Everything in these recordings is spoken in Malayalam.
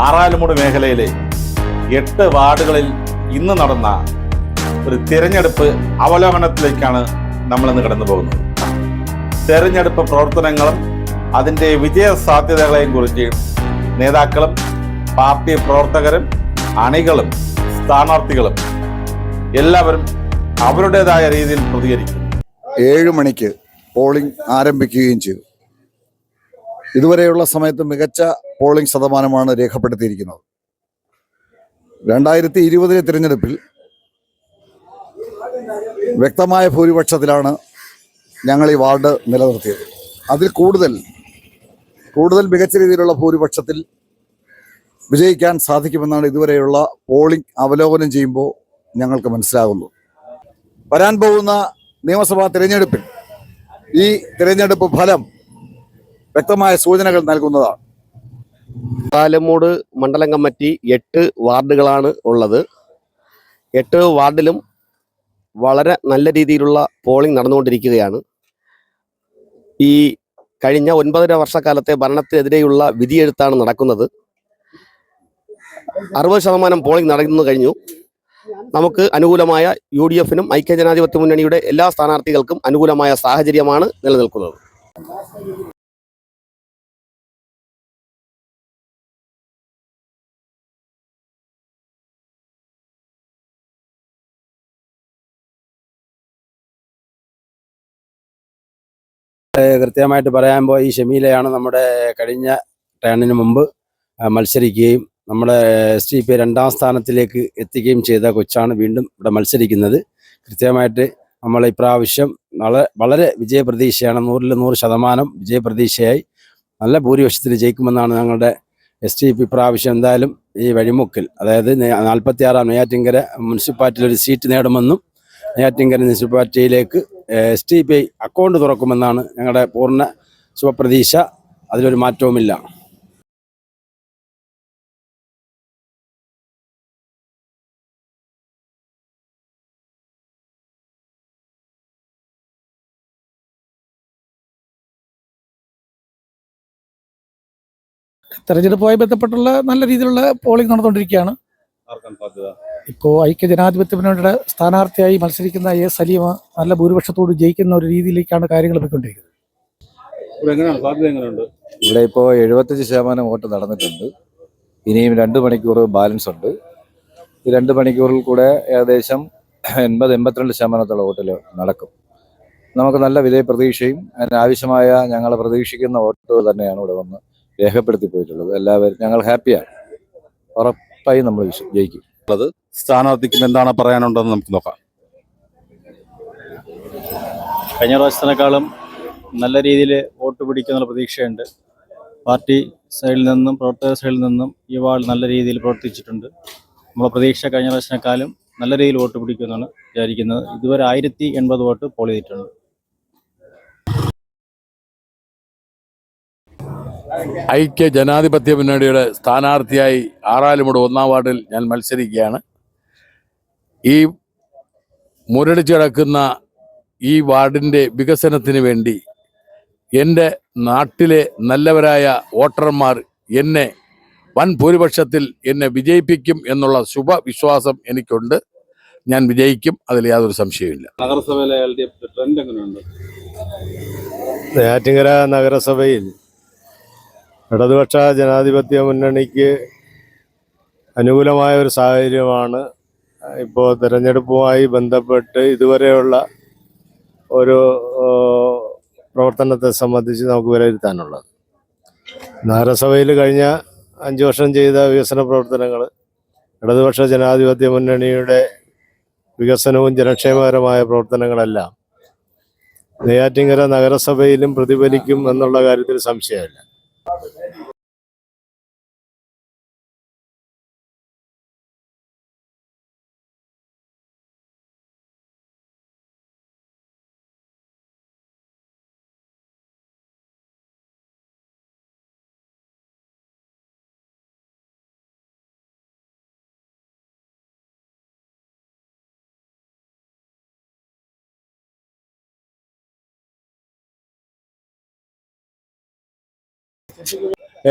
ആറാലുമൂട് മേഖലയിലെ എട്ട് വാർഡുകളിൽ ഇന്ന് നടന്ന ഒരു തിരഞ്ഞെടുപ്പ് അവലോകനത്തിലേക്കാണ് നമ്മൾ ഇന്ന് കടന്നു പോകുന്നത്. തെരഞ്ഞെടുപ്പ് പ്രവർത്തനങ്ങളും അതിന്റെ വിജയ സാധ്യതകളെയും കുറിച്ച് നേതാക്കളും പാർട്ടി പ്രവർത്തകരും അണികളും സ്ഥാനാർത്ഥികളും എല്ലാവരും അവരുടേതായ രീതിയിൽ പ്രതികരിക്കും ഏഴ് മണിക്ക് പോളിംഗ് ആരംഭിക്കുകയും ചെയ്തു. ഇതുവരെയുള്ള സമയത്ത് മികച്ച പോളിംഗ് ശതമാനമാണ് രേഖപ്പെടുത്തിയിരിക്കുന്നത്. രണ്ടായിരത്തി ഇരുപതിലെ തിരഞ്ഞെടുപ്പിൽ വ്യക്തമായ ഭൂരിപക്ഷത്തിലാണ് ഞങ്ങൾ ഈ വാർഡ് നിലനിർത്തിയത്. അതിൽ കൂടുതൽ കൂടുതൽ മികച്ച രീതിയിലുള്ള ഭൂരിപക്ഷത്തിൽ വിജയിക്കാൻ സാധിക്കുമെന്നാണ് ഇതുവരെയുള്ള പോളിംഗ് അവലോകനം ചെയ്യുമ്പോൾ ഞങ്ങൾക്ക് മനസ്സിലാകുന്നത്. വരാൻ പോകുന്ന നിയമസഭാ തിരഞ്ഞെടുപ്പിൽ ഈ തിരഞ്ഞെടുപ്പ് ഫലം വ്യക്തമായ സൂചനകൾ നൽകുന്നതാണ്. പാലമൂട് മണ്ഡലം കമ്മിറ്റി എട്ട് വാർഡുകളാണ് ഉള്ളത്. എട്ട് വാർഡിലും വളരെ നല്ല രീതിയിലുള്ള പോളിംഗ് നടന്നുകൊണ്ടിരിക്കുകയാണ്. ഈ കഴിഞ്ഞ ഒൻപതര വർഷക്കാലത്തെ ഭരണത്തിനെതിരെയുള്ള വിധിയെഴുത്താണ് നടക്കുന്നത്. അറുപത് ശതമാനം പോളിംഗ് നടന്നു കഴിഞ്ഞു. നമുക്ക് അനുകൂലമായ യു ഡി എഫിനും ഐക്യജനാധിപത്യ മുന്നണിയുടെ എല്ലാ സ്ഥാനാർത്ഥികൾക്കും അനുകൂലമായ സാഹചര്യമാണ് നിലനിൽക്കുന്നത്. കൃത്യമായിട്ട് പറയുമ്പോൾ ഈ ഷമീലയാണ് നമ്മുടെ കഴിഞ്ഞ ടേണിന് മുമ്പ് മത്സരിക്കുകയും നമ്മുടെ എസ് ടി പി രണ്ടാം സ്ഥാനത്തിലേക്ക് എത്തിക്കുകയും ചെയ്ത കൊച്ചാണ് വീണ്ടും ഇവിടെ മത്സരിക്കുന്നത്. കൃത്യമായിട്ട് നമ്മൾ ഇപ്രാവശ്യം വളരെ വളരെ വിജയപ്രതീക്ഷയാണ് നൂറിൽ നൂറ് ശതമാനം വിജയപ്രതീക്ഷയായി. നല്ല ഭൂരിപക്ഷത്തിൽ ജയിക്കുമെന്നാണ് ഞങ്ങളുടെ എസ് ടി പി ഇപ്രാവശ്യം എന്തായാലും ഈ വഴിമുക്കിൽ. അതായത് നാൽപ്പത്തി ആറാം നെയ്യാറ്റിങ്കര മുനിസിപ്പാലിറ്റിയിൽ ഒരു സീറ്റ് നേടുമെന്നും Neyyattinkara മുനിസിപ്പാലിറ്റിയിലേക്ക് S D P I account തുറക്കുമെന്നാണ് ഞങ്ങളുടെ പൂർണ ശുഭപ്രതീക്ഷ. അതിലൊരു മാറ്റവുമില്ല. തെരഞ്ഞെടുപ്പുമായി ബന്ധപ്പെട്ടുള്ള നല്ല രീതിയിലുള്ള പോളിംഗ് നടന്നുകൊണ്ടിരിക്കുകയാണ്. ഇപ്പോൾ ഐക്യ ജനാധിപത്യ മുന്നണിയുടെ സ്ഥാനാർത്ഥിയായി മത്സരിക്കുന്ന എ സലീമ നല്ല ഭൂരിപക്ഷത്തോട് ജയിക്കുന്ന ഒരു രീതിയിലേക്കാണ് കാര്യങ്ങൾ പോയിക്കൊണ്ടിരിക്കുന്നത്. ഇവിടെ ഇപ്പോൾ എഴുപത്തഞ്ച് ശതമാനം വോട്ട് നടന്നിട്ടുണ്ട്. ഇനിയും രണ്ട് മണിക്കൂർ ബാലൻസ് ഉണ്ട്. ഈ രണ്ട് മണിക്കൂറിൽ കൂടെ ഏകദേശം എൺപത് എൺപത്തിരണ്ട് ശതമാനത്തോളം വോട്ടിൽ നടക്കും. നമുക്ക് നല്ല വിജയ പ്രതീക്ഷയും അതിനാവശ്യമായ ഞങ്ങൾ പ്രതീക്ഷിക്കുന്ന വോട്ടുകൾ തന്നെയാണ് ഇവിടെ വന്ന് രേഖപ്പെടുത്തി പോയിട്ടുള്ളത്. എല്ലാവരും ഞങ്ങൾ ഹാപ്പിയാണ് ഉറപ്പായി നമ്മൾ ജയിക്കും. ജയിക്കും സ്ഥാനാർത്ഥിക്കും എന്താണ് പറയാനുണ്ടെന്ന് നമുക്ക് നോക്കാം. കഴിഞ്ഞ പ്രാവശ്യത്തിനേക്കാളും നല്ല രീതിയിൽ വോട്ട് പിടിക്കുന്ന പ്രതീക്ഷയുണ്ട്. പാർട്ടി സൈഡിൽ നിന്നും പ്രവർത്തക സൈഡിൽ നിന്നും ഈ വാർഡ് നല്ല രീതിയിൽ പ്രവർത്തിച്ചിട്ടുണ്ട്. നമ്മുടെ പ്രതീക്ഷ കഴിഞ്ഞ പ്രാവശ്യത്തിനേക്കാളും നല്ല രീതിയിൽ വോട്ട് പിടിക്കുമെന്നാണ് വിചാരിക്കുന്നത്. ഇതുവരെ ആയിരത്തി എൺപത് വോട്ട് പോൾ ചെയ്തിട്ടുണ്ട്. ഐക്യ ജനാധിപത്യ മുന്നണിയുടെ സ്ഥാനാർത്ഥിയായി ആറാലുമുട് ഒന്നാം വാർഡിൽ ഞാൻ മത്സരിക്കുകയാണ്. ഈ മുരടിച്ച് കിടക്കുന്ന ഈ വാർഡിന്റെ വികസനത്തിന് വേണ്ടി എന്റെ നാട്ടിലെ നല്ലവരായ വോട്ടർമാർ എന്നെ വൻ ഭൂരിപക്ഷത്തിൽ എന്നെ വിജയിപ്പിക്കും എന്നുള്ള ശുഭവിശ്വാസം എനിക്കുണ്ട്. ഞാൻ വിജയിക്കും അതിൽ യാതൊരു സംശയവുമില്ല. നഗരസഭയിലെ എൽ ഡി എഫ് ട്രെൻഡ് എങ്ങനെയുണ്ട്? നെയ്യാറ്റിങ്കര നഗരസഭയിൽ ഇടതുപക്ഷ ജനാധിപത്യ മുന്നണിക്ക് അനുകൂലമായ ഒരു സാഹചര്യമാണ് ഇപ്പോൾ തെരഞ്ഞെടുപ്പുമായി ബന്ധപ്പെട്ട് ഇതുവരെയുള്ള ഒരു പ്രവർത്തനത്തെ സംബന്ധിച്ച് നമുക്ക് വിലയിരുത്താനുള്ളത്. നഗരസഭയിൽ കഴിഞ്ഞ അഞ്ച് വർഷം ചെയ്ത വികസന പ്രവർത്തനങ്ങൾ ഇടതുപക്ഷ ജനാധിപത്യ മുന്നണിയുടെ വികസനവും ജനക്ഷേമകരമായ പ്രവർത്തനങ്ങളെല്ലാം നെയ്യാറ്റിങ്കര നഗരസഭയിലും പ്രതിഫലിക്കും എന്നുള്ള കാര്യത്തിൽ സംശയമില്ല.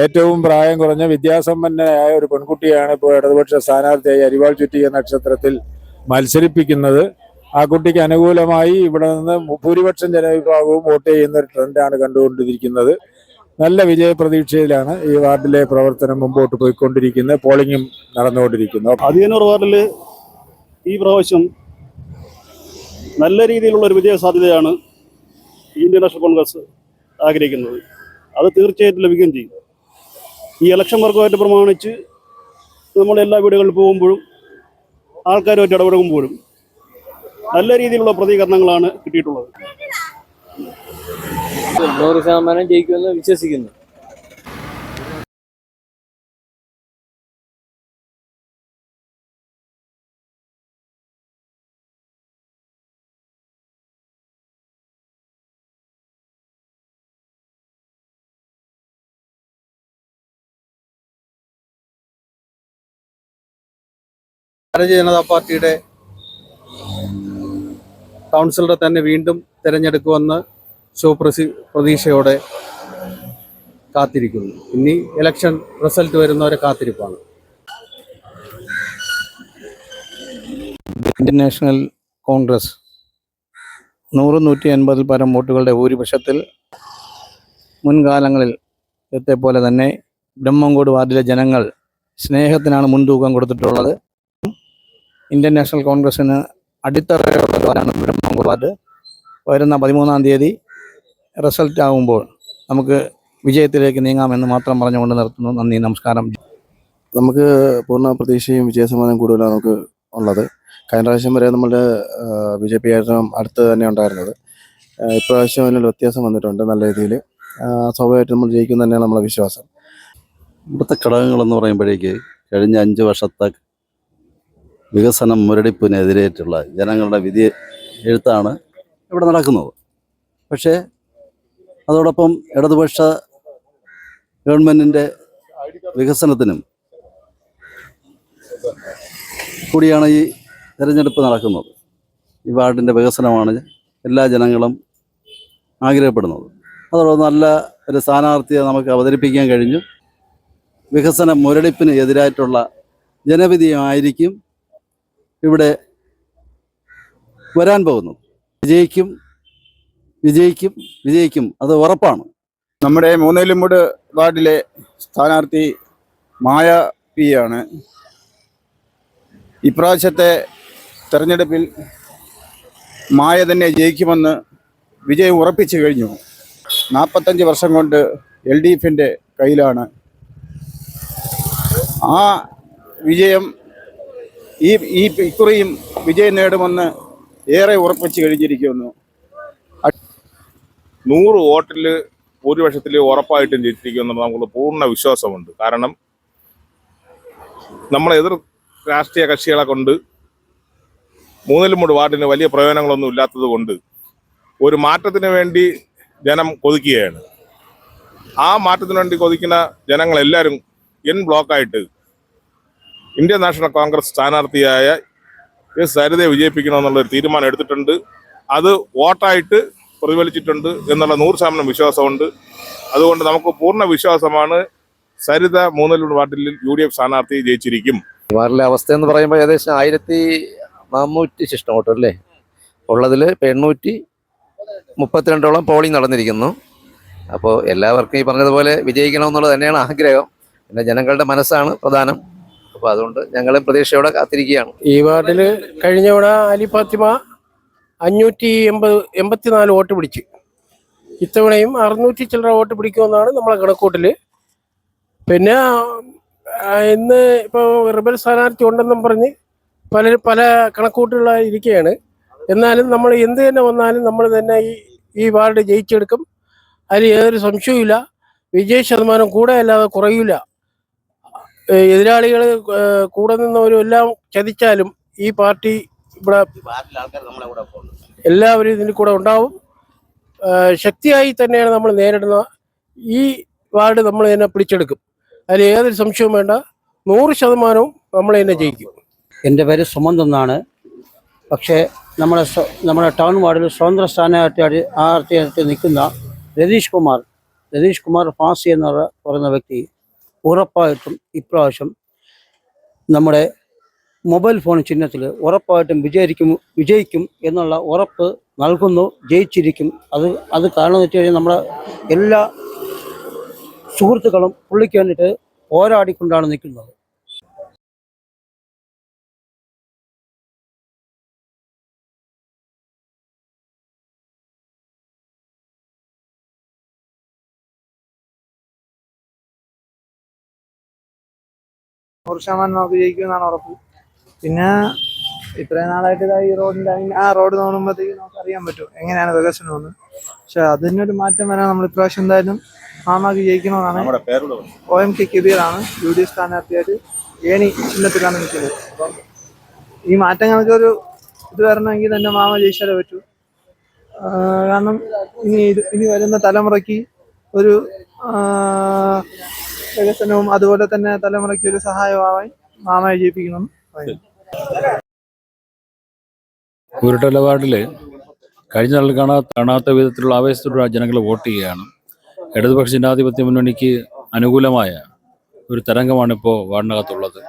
ഏറ്റവും പ്രായം കുറഞ്ഞ വിദ്യാസമ്പന്നയായ ഒരു പെൺകുട്ടിയാണ് ഇപ്പോൾ ഇടതുപക്ഷ സ്ഥാനാർത്ഥിയായി അരിവാൾ ചുറ്റിയ നക്ഷത്രത്തിൽ മത്സരിപ്പിക്കുന്നത്. ആ കുട്ടിക്ക് അനുകൂലമായി ഇവിടെ നിന്ന് ഭൂരിപക്ഷം ജനവിഭാഗവും വോട്ട് ചെയ്യുന്ന ഒരു ട്രെൻഡാണ് കണ്ടുകൊണ്ടിരിക്കുന്നത്. നല്ല വിജയപ്രതീക്ഷയിലാണ് ഈ വാർഡിലെ പ്രവർത്തനം മുമ്പോട്ട് പോയിക്കൊണ്ടിരിക്കുന്നത്. പോളിംഗും നടന്നുകൊണ്ടിരിക്കുന്നു. അതിയനൂർ വാർഡിൽ ഈ പ്രാവശ്യം നല്ല രീതിയിലുള്ള ഒരു വിജയ സാധ്യതയാണ് ഇന്ത്യൻ നാഷണൽ കോൺഗ്രസ് ആഗ്രഹിക്കുന്നത്. അത് തീർച്ചയായിട്ടും ലഭിക്കുകയും ചെയ്യും. ഈ ഇലക്ഷൻ വർക്കുമായിട്ട് പ്രമാണിച്ച് നമ്മൾ എല്ലാ വീടുകളിൽ പോകുമ്പോഴും ആൾക്കാരുമായിട്ട് ഇടപെടുമ്പോഴും നല്ല രീതിയിലുള്ള പ്രതികരണങ്ങളാണ് കിട്ടിയിട്ടുള്ളത്. നൂറ് ശതമാനം ജയിക്കുമെന്ന് വിശ്വസിക്കുന്നു. ഭാരതീയ ജനതാ പാർട്ടിയുടെ കൗൺസിലറെ തന്നെ വീണ്ടും തിരഞ്ഞെടുക്കുമെന്ന് ശുഭപ്രസി പ്രതീക്ഷയോടെ കാത്തിരിക്കുന്നു. ഇനി ഇലക്ഷൻ റിസൾട്ട് വരുന്നവരെ കാത്തിരിപ്പാണ്. ഇന്ത്യൻ നാഷണൽ കോൺഗ്രസ് നൂറ് നൂറ്റി അൻപതിൽ പരം വോട്ടുകളുടെ ഭൂരിപക്ഷത്തിൽ മുൻകാലങ്ങളിൽ പോലെ തന്നെ ബ്രഹ്മങ്കോട് വാർഡിലെ ജനങ്ങൾ സ്നേഹത്തിനാണ് മുൻതൂക്കം കൊടുത്തിട്ടുള്ളത്. ഇന്ത്യൻ നാഷണൽ കോൺഗ്രസിന് അടിത്തറയുള്ളവരാണ് ബ്രഹ്മങ്കോട് വാർഡ് വരുന്ന പതിമൂന്നാം തീയതി റിസൾട്ട് ആകുമ്പോൾ നമുക്ക് വിജയത്തിലേക്ക് നീങ്ങാമെന്ന് മാത്രം പറഞ്ഞുകൊണ്ട് നിർത്തുന്നു. നന്ദി നമസ്കാരം. നമുക്ക് പൂർണ പ്രതീക്ഷയും വിജയസമ്മാനം കൂടുതലാണ് നമുക്ക് ഉള്ളത്. കഴിഞ്ഞ പ്രാവശ്യം വരെ നമ്മുടെ ബി ജെ പി ആയിരുന്നു അടുത്ത് തന്നെ ഉണ്ടായിരുന്നത്. ഇപ്രാവശ്യം അതിനൊരു വ്യത്യാസം വന്നിട്ടുണ്ട് നല്ല രീതിയിൽ. സ്വാഭാവികമായിട്ടും നമ്മൾ ജയിക്കും തന്നെയാണ് നമ്മളെ വിശ്വാസം. ഇവിടുത്തെ ഘടകങ്ങളെന്ന് പറയുമ്പോഴേക്ക് കഴിഞ്ഞ അഞ്ച് വർഷത്തെ വികസനം മുരടിപ്പിനെതിരേറ്റുള്ള ജനങ്ങളുടെ വിധി എഴുത്താണ് ഇവിടെ നടക്കുന്നത്. പക്ഷേ അതോടൊപ്പം ഇടതുപക്ഷ ഗവൺമെന്റിന്റെ വികസനത്തിനും കൂടിയാണ് ഈ തിരഞ്ഞെടുപ്പ് നടക്കുന്നത്. ഈ വാർഡിന്റെ വികസനമാണ് എല്ലാ ജനങ്ങളും ആഗ്രഹപ്പെടുന്നത്. അതോടൊപ്പം നല്ല ഒരു സ്ഥാനാർത്ഥിയെ നമുക്ക് അവതരിപ്പിക്കാൻ കഴിഞ്ഞു. വികസന മുരടിപ്പിന് എതിരായിട്ടുള്ള ജനവിധിയായിരിക്കും ഇവിടെ വരാൻ പോകുന്നത് വിജയിക്കും വിജയിക്കും വിജയിക്കും. അത് ഉറപ്പാണ്. നമ്മുടെ മൂന്നേലുംമൂട് വാർഡിലെ സ്ഥാനാർത്ഥി മായ പി ആണ്. ഇപ്രാവശ്യത്തെ തെരഞ്ഞെടുപ്പിൽ മായ തന്നെ ജയിക്കുമെന്ന് വിജയം ഉറപ്പിച്ചു കഴിഞ്ഞു. നാൽപ്പത്തഞ്ച് വർഷം കൊണ്ട് എൽ ഡി എഫിന്റെ കയ്യിലാണ്. ആ വിജയം ഈ ഈ ഇത്രയും വിജയം നേടുമെന്ന് ഏറെ ഉറപ്പിച്ചു കഴിഞ്ഞിരിക്കുന്നു. നൂറ് വോട്ടിൽ ഭൂരിപക്ഷത്തിൽ ഉറപ്പായിട്ടും ജയിച്ചിരിക്കുമെന്ന് നമുക്ക് പൂർണ വിശ്വാസമുണ്ട്. കാരണം നമ്മളെ എതിർ രാഷ്ട്രീയ കക്ഷികളെ കൊണ്ട് മൂന്നിലും മൂട് വാർഡിന് വലിയ പ്രയോജനങ്ങളൊന്നും ഇല്ലാത്തത് കൊണ്ട് ഒരു മാറ്റത്തിന് വേണ്ടി ജനം കൊതിക്കുകയാണ്. ആ മാറ്റത്തിന് വേണ്ടി കൊതിക്കുന്ന ജനങ്ങളെല്ലാവരും എൻ ബ്ലോക്കായിട്ട് ഇന്ത്യൻ നാഷണൽ കോൺഗ്രസ് സ്ഥാനാർത്ഥിയായ എസ് സരിതയെ വിജയിപ്പിക്കണമെന്നുള്ള ഒരു തീരുമാനം എടുത്തിട്ടുണ്ട്. അത് വോട്ടായിട്ട് പ്രതിഫലിച്ചിട്ടുണ്ട് എന്നുള്ള നൂറ് ശതമാനം വിശ്വാസമുണ്ട്. അതുകൊണ്ട് നമുക്ക് പൂർണ വിശ്വാസമാണ് സരിത മൂന്നിലൂടെ വാർഡിൽ യു ഡി എഫ് സ്ഥാനാർത്ഥി ജയിച്ചിരിക്കും. വാർഡിലെ അവസ്ഥ എന്ന് പറയുമ്പോൾ ഏകദേശം ആയിരത്തി നാനൂറ്റി ശിഷ്ടം വോട്ട് അല്ലേ? ഉള്ളതിൽ എണ്ണൂറ്റി മുപ്പത്തിരണ്ടോളം പോളിംഗ് നടന്നിരിക്കുന്നു. അപ്പോൾ എല്ലാവർക്കും ഈ പറഞ്ഞതുപോലെ വിജയിക്കണമെന്നുള്ളത് തന്നെയാണ് ആഗ്രഹം. പിന്നെ ജനങ്ങളുടെ മനസ്സാണ് പ്രധാനം. അപ്പോൾ അതുകൊണ്ട് ഞങ്ങൾ പ്രതീക്ഷയോടെ കാത്തിരിക്കുകയാണ്. ഈ വാർഡിൽ കഴിഞ്ഞ തവണ അലി ഫാത്തിമ അഞ്ഞൂറ്റി എൺപത് എൺപത്തിനാല് വോട്ട് പിടിച്ച്. ഇത്തവണയും അറുന്നൂറ്റി ചില്ലറ വോട്ട് പിടിക്കുമെന്നാണ് നമ്മളെ കണക്കൂട്ടിൽ പിന്നെ ഇന്ന് ഇപ്പോൾ റിബൽ സ്ഥാനാർത്ഥി ഉണ്ടെന്നും പറഞ്ഞ് പല പല കണക്കൂട്ടുകളായി ഇരിക്കുകയാണ്. എന്നാലും നമ്മൾ എന്ത് തന്നെ വന്നാലും നമ്മൾ തന്നെ ഈ ഈ വാർഡ് ജയിച്ചെടുക്കും. അതിൽ ഏതൊരു സംശയവുമില്ല. വിജയ ശതമാനം കൂടെ അല്ലാതെ കുറയില്ല എതിരാളികൾ കൂടെ നിന്നവരും എല്ലാം ചതിച്ചാലും ഈ പാർട്ടി ഇവിടെ എല്ലാവരും ഇതിന്റെ കൂടെ ഉണ്ടാവും. ശക്തിയായി തന്നെയാണ് നമ്മൾ നേരിടുന്ന ഈ വാർഡ് നമ്മൾ തന്നെ പിടിച്ചെടുക്കും. അതിൽ ഏതൊരു സംശയവും വേണ്ട. നൂറ് ശതമാനവും നമ്മൾ തന്നെ ജയിക്കും. എന്റെ പേര് സുമന്ത് എന്നാണ്. പക്ഷേ നമ്മുടെ നമ്മുടെ ടൗൺ വാർഡിൽ സ്വതന്ത്ര സ്ഥാനാർത്ഥിയായിട്ട് ആർത്തിയായിട്ട് നിൽക്കുന്ന രതീഷ് കുമാർ രതീഷ് കുമാർ ഫാസി എന്ന് പറയുന്ന വ്യക്തി ഉറപ്പായിട്ടും ഇപ്രാവശ്യം നമ്മുടെ മൊബൈൽ ഫോൺ ചിഹ്നത്തിൽ ഉറപ്പായിട്ടും വിജയിക്കും വിജയിക്കും എന്നുള്ള ഉറപ്പ് നൽകുന്നു ജയിച്ചിരിക്കും. അത് അത് കാരണം എന്ന് വെച്ച് കഴിഞ്ഞാൽ നമ്മുടെ എല്ലാ സുഹൃത്തുക്കളും പുള്ളിക്ക് വേണ്ടിയിട്ട് പോരാടിക്കൊണ്ടാണ് നിൽക്കുന്നത്. നൂറ് ശതമാനം നമുക്ക് ജയിക്കുമെന്നാണ് ഉറപ്പ്. പിന്നെ ഇത്രയും നാളായിട്ട് ഇതാ ഈ റോഡിന്റെ ലൈൻ ആ റോഡ് നോക്കുമ്പോഴത്തേക്ക് നമുക്ക് അറിയാൻ പറ്റും എങ്ങനെയാണ് വികസനം എന്ന്. പക്ഷെ അതിനൊരു മാറ്റം വരാൻ നമ്മൾ ഇപ്രാവശ്യം എന്തായാലും ആമാക്ക് ജയിക്കണമെന്നാണ് ഒ എം കെ കബീറാണ് യു ഡി എഫ് സ്ഥാനാർത്ഥിയായിട്ട് ഏണി ചിഹ്നത്തിലാണ് നിൽക്കുന്നത്. അപ്പം ഈ മാറ്റങ്ങൾക്ക് ഒരു ഇത് വരണമെങ്കിൽ തന്നെ മാമ ജയിച്ചാലേ പറ്റൂ. കാരണം ഇനി ഇത് ഇനി വരുന്ന തലമുറയ്ക്ക് ഒരു വികസനവും അതുപോലെ തന്നെ തലമുറയ്ക്ക് ഒരു സഹായമാവാൻ മാമയെ ജയിപ്പിക്കണം കുരുട്ടല വാർഡിൽ കഴിഞ്ഞ നാളിൽ കാണാ കാണാത്ത വിധത്തിലുള്ള ആവേശത്തോടെ ജനങ്ങൾ വോട്ട് ചെയ്യുകയാണ്. ഇടതുപക്ഷ ജനാധിപത്യ മുന്നണിക്ക് അനുകൂലമായ ഒരു തരംഗമാണ് ഇപ്പോൾ വാർഡിനകത്തുള്ളത്.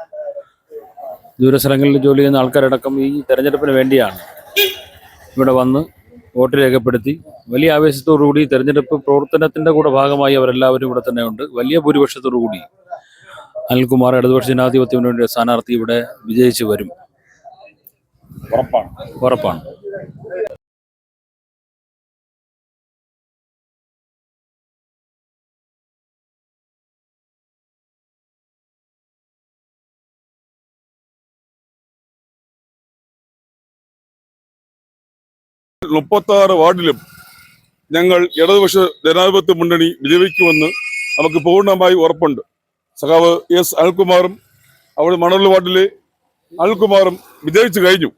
ദൂരസ്ഥലങ്ങളിൽ ജോലി ചെയ്യുന്ന ആൾക്കാരടക്കം ഈ തെരഞ്ഞെടുപ്പിന് വേണ്ടിയാണ് ഇവിടെ വന്ന് വോട്ട് രേഖപ്പെടുത്തി. വലിയ ആവേശത്തോടുകൂടി തെരഞ്ഞെടുപ്പ് പ്രവർത്തനത്തിന്റെ കൂടെ ഭാഗമായി അവരെല്ലാവരും ഇവിടെ തന്നെ ഉണ്ട് വലിയ ഭൂരിപക്ഷത്തോടുകൂടി അനിൽകുമാർ ഇടതുപക്ഷ ജനാധിപത്യ വേണ്ടി സ്ഥാനാർത്ഥി ഇവിടെ വിജയിച്ചു വരും. ഉറപ്പാണ്. ഉറപ്പാണ്. മുപ്പത്തി ആറ് വാർഡിലും ഞങ്ങൾ ഇടതുപക്ഷ ജനാധിപത്യ മുന്നണി വിജയിക്കുമെന്ന് നമുക്ക് പൂർണമായി ഉറപ്പുണ്ട്. സഖാവ് എസ് അനിൽകുമാറും അവിടെ മണൽ വാർഡിലെ അനിൽകുമാറും വിജയിച്ചു കഴിഞ്ഞു.